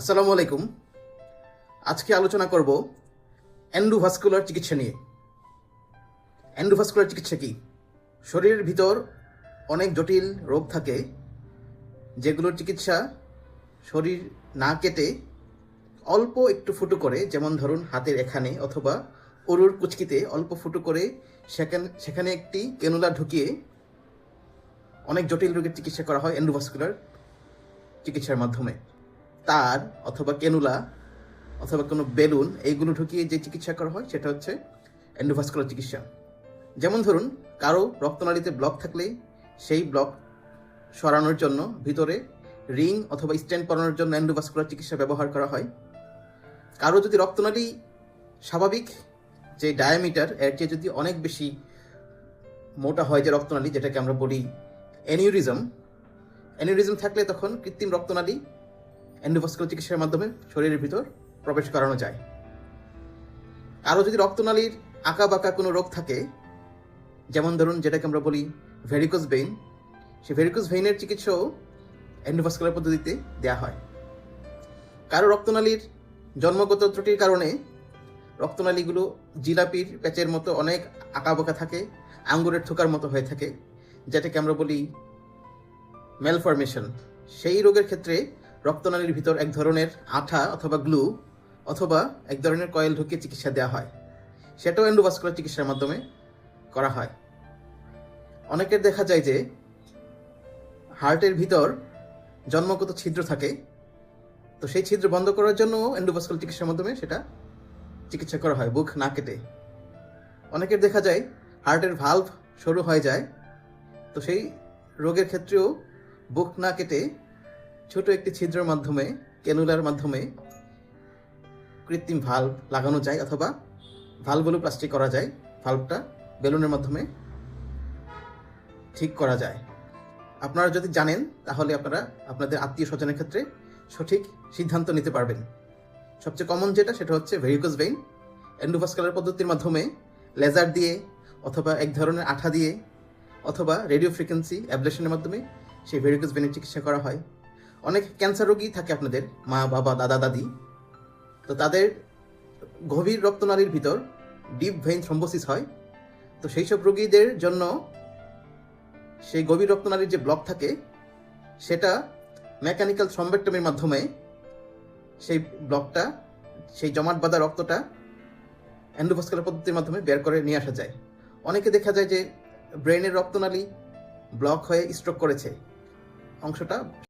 আসসালামু আলাইকুম। আজকে আলোচনা করব অ্যান্ডোভাস্কুলার চিকিৎসা নিয়ে। অ্যান্ডোভাস্কুলার চিকিৎসা কি? শরীরের ভিতর অনেক জটিল রোগ থাকে, যেগুলোর চিকিৎসা শরীর না কেটে অল্প একটু ফুটো করে, যেমন ধরুন হাতের এখানে অথবা অরুর কুচকিতে অল্প ফুটো করে সেখানে সেখানে একটি কেনুলা ঢুকিয়ে অনেক জটিল রোগের চিকিৎসা করা হয় অ্যান্ডোভাস্কুলার চিকিৎসার মাধ্যমে। তার অথবা কেনুলা অথবা কোনো বেলুন, এইগুলো ঢুকিয়ে যে চিকিৎসা করা হয় সেটা হচ্ছে অ্যান্ডোভাস্কুলার চিকিৎসা। যেমন ধরুন, কারও রক্তনালীতে ব্লক থাকলে সেই ব্লক সরানোর জন্য ভিতরে রিং অথবা স্ট্যান্ড পরানোর জন্য অ্যান্ডোভাস্কুলার চিকিৎসা ব্যবহার করা হয়। কারও যদি রক্তনালী স্বাভাবিক, যে ডায়ামিটার এর চেয়ে যদি অনেক বেশি মোটা হয় যে রক্তনালী, যেটাকে আমরা বলি অ্যানিউরিজম অ্যানিউরিজম থাকলে তখন কৃত্রিম রক্তনালী অ্যান্ডোভাস্কুলার চিকিৎসার মাধ্যমে শরীরের ভিতর প্রবেশ করানো যায়। আরও যদি রক্তনালীর আঁকা বাঁকা কোনো রোগ থাকে, যেমন ধরুন যেটাকে আমরা বলি ভেরিকোস ভেইন সেই ভেরিকোস ভেইনের চিকিৎসাও অ্যান্ডোভাস্কুলার পদ্ধতিতে দেওয়া হয়। কারও রক্তনালীর জন্মগত ত্রুটির কারণে রক্তনালীগুলো জিলাপির প্যাচের মতো অনেক আঁকা বাঁকা থাকে, আঙ্গুরের থোকার মতো হয়ে থাকে, যেটাকে আমরা বলি ম্যালফরমেশন সেই রোগের ক্ষেত্রে রক্তনালীর ভিতর এক ধরনের আঠা অথবা গ্লু অথবা এক ধরনের কয়েল ঢুকিয়ে চিকিৎসা দেওয়া হয়। সেটাও অ্যান্ডোভাস্কুলার চিকিৎসার মাধ্যমে করা হয়। অনেকের দেখা যায় যে হার্টের ভিতর জন্মগত ছিদ্র থাকে, তো সেই ছিদ্র বন্ধ করার জন্য অ্যান্ডোভাস্কুলার চিকিৎসার মাধ্যমে সেটা চিকিৎসা করা হয় বুক না কেটে। অনেকের দেখা যায় হার্টের ভালভ সরু হয়ে যায়, তো সেই রোগের ক্ষেত্রেও বুক না কেটে ছোট একটি ছিদ্রের মাধ্যমে ক্যানুলার মাধ্যমে কৃত্রিম ভাল্ব লাগানো যায় অথবা ভালভগুলো প্লাস্টিক করা যায় ভাল্বটা বেলুনের মাধ্যমে ঠিক করা যায়। আপনারা যদি জানেন, তাহলে আপনারা আপনাদের আত্মীয় স্বজনের ক্ষেত্রে সঠিক সিদ্ধান্ত নিতে পারবেন। সবচেয়ে কমন যেটা, সেটা হচ্ছে ভেরিকোস ভেইন এন্ডোভাস্কুলার পদ্ধতির মাধ্যমে লেজার দিয়ে অথবা এক ধরনের আঠা দিয়ে অথবা রেডিও ফ্রিকোয়েন্সি অ্যাবলেশনের মাধ্যমে সেই ভেরিকোস ভেইনের চিকিৎসা করা হয়। অনেক ক্যান্সার রোগী থাকে আপনাদের, মা, বাবা, দাদা, দাদি। তো তাদের গভীর রক্তনালীর ভিতর ডিপ ভেইন থ্রম্বোসিস হয়। তো সেই সব রোগীদের জন্য সেই গভীর রক্তনালীর যে ব্লক থাকে, সেটা মেকানিক্যাল থ্রম্বেক্টমির মাধ্যমে সেই ব্লকটা সেই জমাট বাঁধা রক্তটা অ্যান্ডোভাস্কুলার পদ্ধতির মাধ্যমে বের করে নিয়ে আসা যায়। অনেকে দেখা যায় যে ব্রেনের রক্তনালী ব্লক হয়ে স্ট্রোক করেছে। অংশটা